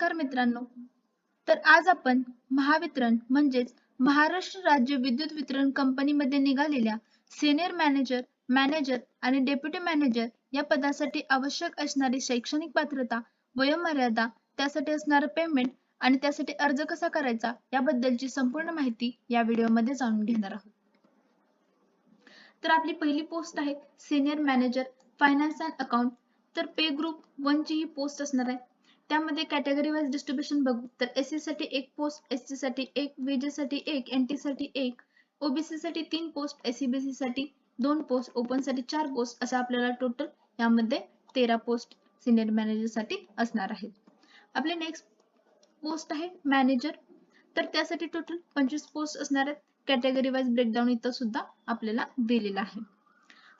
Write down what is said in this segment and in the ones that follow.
नमस्कार मित्रांनो. तर आज आपण महावितरण म्हणजेच महाराष्ट्र राज्य विद्युत वितरण कंपनीमध्ये निघालेल्या सिनियर मॅनेजर मॅनेजर आणि डेप्युटी मॅनेजर या पदासाठी आवश्यक असणारी शैक्षणिक पात्रता वयोमर्यादा त्यासाठी असणारं पेमेंट आणि त्यासाठी अर्ज कसा करायचा याबद्दलची संपूर्ण माहिती या व्हिडिओमध्ये जाणून घेणार आहोत. तर आपली पहिली पोस्ट आहे senior manager finance and account तर पे ग्रुप वन ची ही पोस्ट असणार आहे. त्यामध्ये कॅटेगरी वाईज डिस्ट्रीब्युशन बघू. तर एस सी साठी एक पोस्ट एससाठी एक व्हीजे साठी एक एन टी साठी एक ओबीसी साठी तीन पोस्ट एससीबीसी साठी दोन पोस्ट ओपनसाठी चार पोस्ट असं आपल्याला टोटल यामध्ये तेरा पोस्ट सिनियर मॅनेजरसाठी असणार आहेत. आपले नेक्स्ट पोस्ट आहे मॅनेजर तर त्यासाठी टोटल पंचवीस पोस्ट असणार आहेत. कॅटेगरी वाईज ब्रेकडाऊन इथं सुद्धा आपल्याला दिलेला आहे.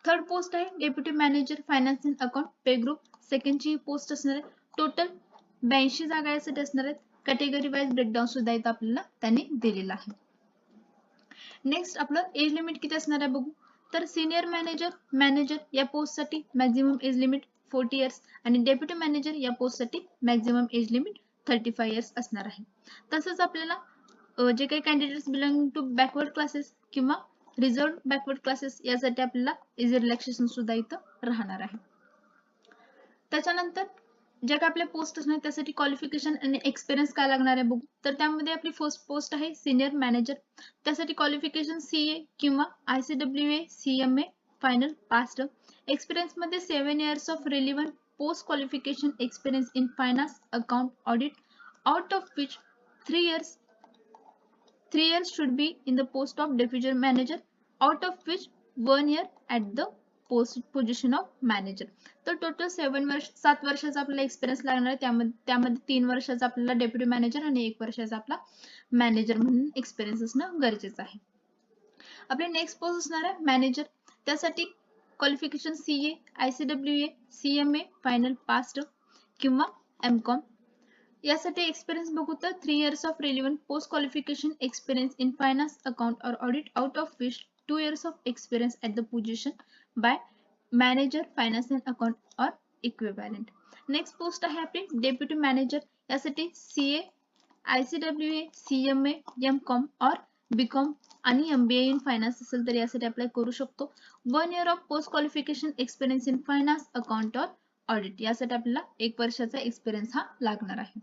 थर्ड पोस्ट आहे deputy manager finance and account pay group सेकंडची post असणार आहे टोटल ब्याऐंशी जागा यासाठी असणार आहेत. कॅटेगरी वाईज ब्रेकडाऊन सुद्धा इथं आपल्याला त्यांनी दिलेला आहे. नेक्स्ट आपलं एज लिमिट किती असणार आहे बघू. तर सिनियर मॅनेजर मॅनेजर या पोस्टसाठी maximum age limit forty years आणि डेप्युटी मॅनेजर या पोस्टसाठी maximum age limit thirty five years असणार आहे. तसंच आपल्याला जे काही candidates belong to backward classes किंवा रिझर्व बॅकवर्ड क्लासेस यासाठी आपल्याला इझी रिलॅक्सेशन सुद्धा इथं राहणार आहे. त्याच्यानंतर ज्या काही आपल्या पोस्ट असणार त्यासाठी क्वालिफिकेशन आणि एक्सपिरियन्स काय लागणार आहे बघू. तर त्यामध्ये आपली फर्स्ट पोस्ट आहे सिनियर मॅनेजर त्यासाठी क्वालिफिकेशन सी ए किंवा I C W A C M A final passed एक्सपिरियन्समध्ये seven years of relevant post qualification experience in finance account audit out of which three years three years should be in the post of deputy manager out of which one year at the post position of manager तर total seven वर्ष सात वर्षाचा आपल्याला experience लागणार आहे. त्यामध्ये त्यामध्ये तीन वर्षाचा आपल्याला डेप्युटी मॅनेजर आणि एक वर्षाचा आपला मॅनेजर म्हणून एक्सपिरियन्स असणं गरजेचं आहे. आपले नेक्स्ट पोस्ट असणार आहे मॅनेजर त्यासाठी qualification C A I C W A C M A final passed किंवा एम कॉम यासाठी एक्सपिरियन्स बघू तर three years of relevant post qualification experience in finance account और audit out of which two years of experience at the position by manager finance and account or equivalent next post आहे आपली deputy manager यासाठी C A I C W A C M A M Com और B Com आणि M B A in finance असेल तर यासाठी apply करू शकतो. One year of post qualification experience in finance account or audit यासाठी आपल्याला एक वर्षाचा एक्सपिरियन्स हा लागणार आहे.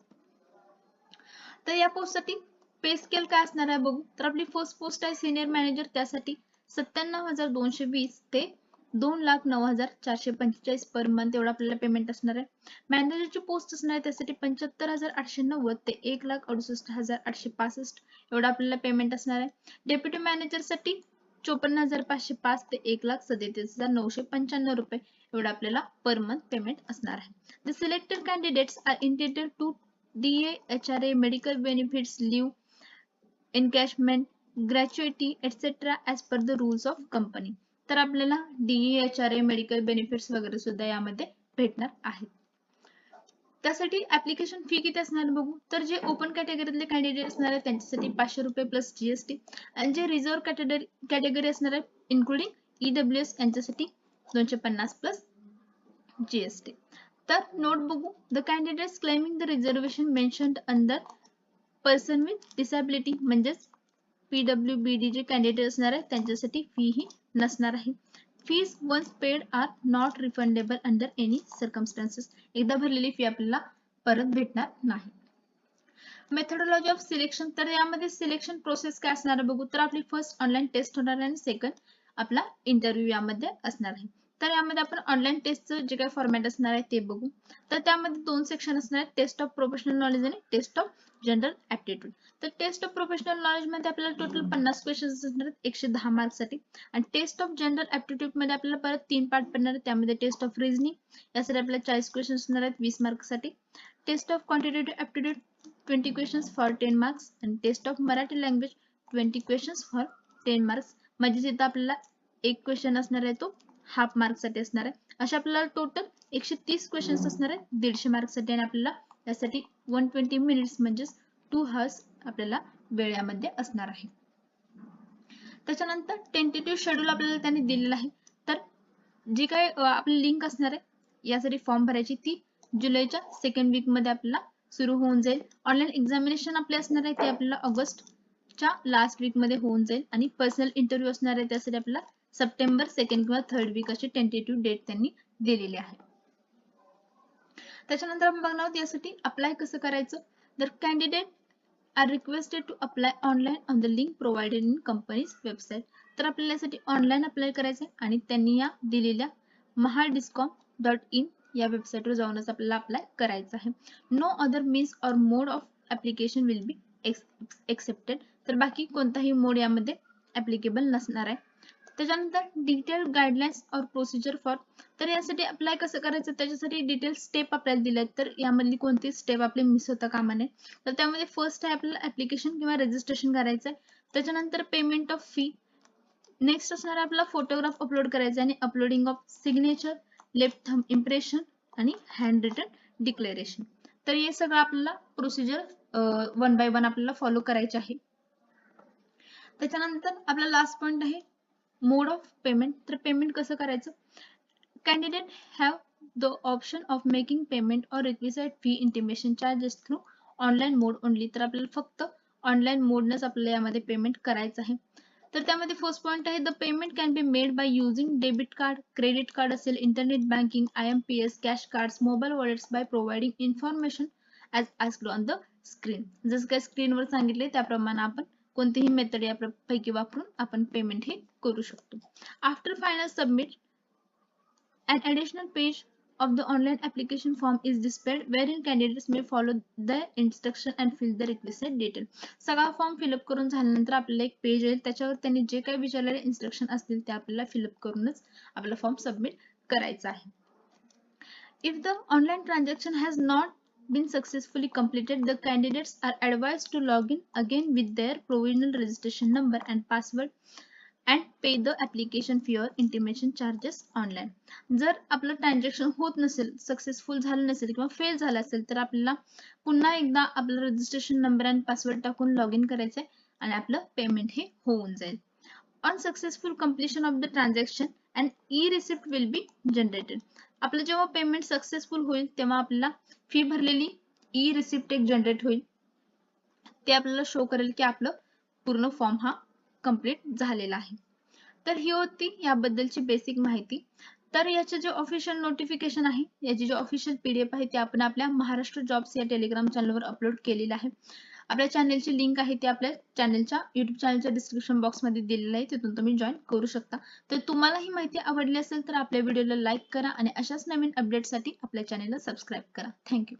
तर या पोस्टसाठी पे स्केल काय असणार आहे बघू. तर आपली फर्स्ट पोस्ट आहे सिनियर मॅनेजर त्यासाठी सत्त्याण्णव हजार दोनशे वीस ते दोन लाख नऊ हजार चारशे पंचेचाळीस पर मंथ एवढा आपल्याला पेमेंट असणार आहे. मॅनेजरची पोस्ट असणार आहे त्यासाठी पंच्याहत्तर हजार आठशे नव्वद ते एक लाख अडुसष्ट हजार आठशे पासष्ट एवढा आपल्याला पेमेंट असणार आहे. डेप्युटी मॅनेजरसाठी चोपन्न हजार पाचशे पाच ते एक लाख सदतीस हजार नऊशे पंच्याण्णव रुपये एवढा आपल्याला पर मंथ पेमेंट असणार आहे. The selected candidates are entitled to D H R A medical benefits leave encashment gratuity etcetera as per the rules of company तर आपल्याला DE, HRA, मेडिकल बेनिफिट्स वगैरे सुद्धा यामध्ये भेटणार आहेत. त्यासाठी ऍप्लिकेशन फी किती असणार बघू? तर जे ओपन कॅटेगरीतले कॅन्डिडेट असणार आहेत त्यांच्यासाठी पाचशे रुपये प्लस जीएसटी आणि जे रिझर्व्ह कॅटेगरी कॅटेगरी असणार आहे इन्क्लुडिंग ईडब्ल्यू एस यांच्यासाठी दोनशे पन्नास प्लस जीएसटी तर नोट बघू the candidates claiming the reservation mentioned under person with disability म्हणजेच पीडब्ल्यू बी डी जे कॅन्डिडेट असणार आहे त्यांच्यासाठी फी ही नसणार आहे. Fees once paid are not refundable under any circumstances एकदा भरलेली फी आपल्याला परत भेटणार नाही. मेथडॉलॉजी ऑफ सिलेक्शन तर यामध्ये सिलेक्शन प्रोसेस काय असणार आहे बघू. तर आपली फर्स्ट ऑनलाईन टेस्ट होणार आहे आणि सेकंड आपला इंटरव्ह्यू यामध्ये असणार आहे. तर यामध्ये आपण ऑनलाईन टेस्टचं जे काही फॉर्मॅट असणार आहे ते बघू. तर त्यामध्ये दोन सेक्शन असणार आहेत टेस्ट ऑफ प्रोफेशनल नॉलेज आणि टेस्ट ऑफ जनरल ऍप्टिट्यूड तर टेस्ट ऑफ प्रोफेशनल नॉलेजमध्ये आपल्याला टोटल पन्नास क्वेश्चन असणार आहेत एकशे दहा मार्क्ससाठी आणि टेस्ट ऑफ जनरल ऍप्टिट्यूडमध्ये आपल्याला परत तीन पार्ट पडणार आहेत त्यामध्ये टेस्ट ऑफ रिझनिंग यासाठी आपल्याला चाळीस क्वेश्चन असणार आहेत वीस मार्क्ससाठी. Test of quantitative aptitude twenty questions for ten marks आणि test of Marathi language twenty questions for ten marks म्हणजे तिथं आपल्याला एक क्वेश्चन असणार आहे तो हाफ मार्कसाठी असणार आहे. अशा आपल्याला टोटल एकशे तीस क्वेश्चन्स असणार आहे. दीडशे मार्कसाठी आणि आपल्याला त्यासाठी वन ट्वेंटी मिनिट्स म्हणजेच टू हर्स आपल्याला वेळामध्ये असणार आहे. त्याच्यानंतर टेंटेटिव्ह शेड्यूल आपल्याला त्यांनी दिलेलं आहे. तर जी काय आपली लिंक असणार आहे यासाठी फॉर्म भरायची ती जुलैच्या सेकंड वीकमध्ये आपल्याला सुरू होऊन जाईल. ऑनलाईन एक्झामिनेशन आपले असणार आहे ते आपल्याला ऑगस्टच्या लास्ट वीकमध्ये होऊन जाईल. आणि पर्सनल इंटरव्ह्यू असणार आहे त्यासाठी आपल्याला सप्टेंबर सेकंड किंवा थर्ड वीक अशी टेंटेटिव्ह डेट त्यांनी दिलेली आहे. त्याच्यानंतर आपण बघणार आहोत यासाठी अप्लाय कसं करायचं? तर candidate are requested to apply online on the link provided in company's website तर आपल्याला यासाठी ऑनलाईन अप्लाय करायचं आहे आणि त्यांनी या दिलेल्या महा डिस्कॉम डॉट इन या वेबसाईटवर जाऊनच आपल्याला अप्लाय करायचं आहे. No other means or mode of application will be accepted तर बाकी कोणताही मोड यामध्ये ऍप्लिकेबल नसणार आहे. त्याच्यानंतर डिटेल गाईडलाईन्स और प्रोसिजर फॉर तर यासाठी अप्लाय कसं करायचं? त्याच्यासाठी डिटेल स्टेप आपल्याला दिल्या आहेत तर यामधली कोणती स्टेप आपली मिस होता कामा नये तर त्यामध्ये फर्स्ट आहे आपल्याला ऍप्लिकेशन किंवा रजिस्ट्रेशन करायचं आहे त्याच्यानंतर पेमेंट ऑफ फी नेक्स्ट असणार आपला फोटोग्राफ अपलोड करायचा आणि uploading of signature left thumb impression आणि हँड रिटन डिक्लेरेशन तर हे सगळं आपल्याला प्रोसिजर वन बाय वन आपल्याला फॉलो करायचे आहे. त्याच्यानंतर आपला लास्ट पॉइंट आहे. मोड ऑफ पेमेंट तर पेमेंट कसं करायचं? Candidate have the option of making payment or requisite fee intimation charges through online mode only तर आपल्याला फक्त ऑनलाईन मोडनंच आपल्याला यामध्ये पेमेंट करायचं आहे. तर त्यामध्ये फर्स्ट पॉईंट आहे the payment can be made by using debit card credit card असेल internet banking I M P S cash cards mobile wallets by providing information as asked on the screen जसं काय स्क्रीनवर सांगितले त्याप्रमाणे आपण कोणतीही method यापैकी वापरून आपण पेमेंट हे करू शकतो after final submit an additional page of the online application form is displayed wherein candidates may follow the instruction and fill the requested detail सगळा फॉर्म फिलअप करून झाल्यानंतर आपल्याला एक पेज येईल त्याच्यावर त्यांनी जे काही विचारलेले इन्स्ट्रक्शन असतील ते आपल्याला फिलअप करूनच आपला फॉर्म सबमिट करायचा आहे if the online transaction has not been successfully completed the candidates are advised to log in again with their provisional registration number and password and pay the application fee or intimation charges online जर आपलं transaction होत नसेल successful झालं नसेल किंवा fail झालं असेल तर आपल्याला पुन्हा एकदा आपलं रजिस्ट्रेशन नंबर आणि पासवर्ड टाकून लॉग इन करायचं आहे आणि आपलं पेमेंट हे होऊन जाईल. On successful completion of the transaction and e receipt will be generated आपलं जेव्हा पेमेंट सक्सेसफुल होईल तेव्हा आपल्याला फी भरलेली ई रिसिप्ट एक जनरेट होईल. ते आपल्याला शो करेल की आपलं पूर्ण फॉर्म हा कंप्लीट झालेला आहे. तर ही होती याबद्दलची बेसिक माहिती. तर याचे जे ऑफिशियल नोटिफिकेशन आहे याची जी ऑफिशियल पीडीएफ आहे ती आपण आपल्या महाराष्ट्र जॉब्स या टेलिग्राम चॅनलवर अपलोड केलेलं आहे. आपल्या चॅनलची लिंक आहे ती आपल्या चॅनलच्या युट्यूब चॅनलच्या डिस्क्रिप्शन बॉक्समध्ये दिलेलं आहे. तिथून तुम्ही जॉईन करू शकता. तर तुम्हाला ही माहिती आवडली असेल तर आपल्या व्हिडिओला लाईक करा आणि अशाच नवीन अपडेटसाठी आपल्या चॅनलला सबस्क्राईब करा. थँक्यू